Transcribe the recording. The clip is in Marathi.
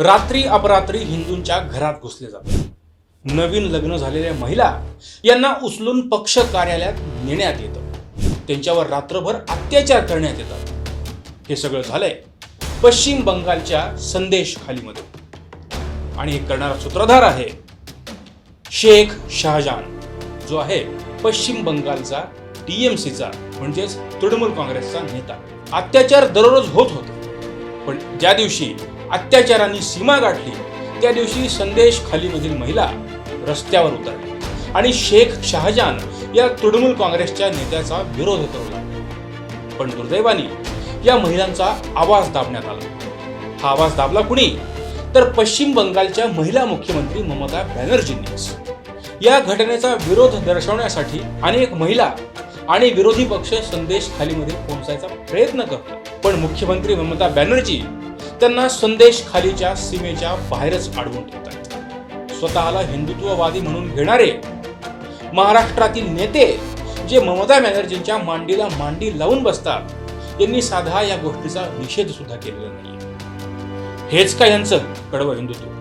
रात्री अपरात्री हिंदूंच्या घरात घुसले जातात. नवीन लग्न झालेल्या महिला यांना उचलून पक्ष कार्यालयात नेण्यात येतं. त्यांच्यावर रात्रभर अत्याचार करण्यात येतात. हे सगळं झालंय पश्चिम बंगालच्या संदेश खालीमध्ये आणि हे करणारा सूत्रधार आहे शेख शहाजान जो आहे पश्चिम बंगालचा टीएमसीचा म्हणजेच तृणमूल काँग्रेसचा नेता. अत्याचार दररोज होत होते. पण ज्या दिवशी अत्याचारांनी सीमा गाठली. त्या दिवशी संदेश खालीमधील महिला रस्त्यावर उतरली. आणि शेख शहाजान या तृणमूल काँग्रेसच्या नेत्याचा विरोध उतरवला पण दुर्दैवाने या महिलांचा आवाज दाबण्यात आला. हा आवाज दाबला कुणी? तर पश्चिम बंगालच्या महिला मुख्यमंत्री ममता बॅनर्जींनीच. या घटनेचा विरोध दर्शवण्यासाठी अनेक महिला आणि विरोधी पक्ष संदेश खालीमध्ये पोहोचायचा प्रयत्न करतो पण मुख्यमंत्री ममता बॅनर्जी त्यांना संदेश खालीच्या सीमेच्या बाहेरच अडवून ठेवतात स्वतःला हिंदुत्ववादी म्हणून घेणारे महाराष्ट्रातील नेते जे ममता बॅनर्जींच्या मांडीला मांडी लावून बसतात यांनी साधा या गोष्टीचा निषेध सुद्धा केलेला नाही हेच का यांचं कडवं हिंदुत्व?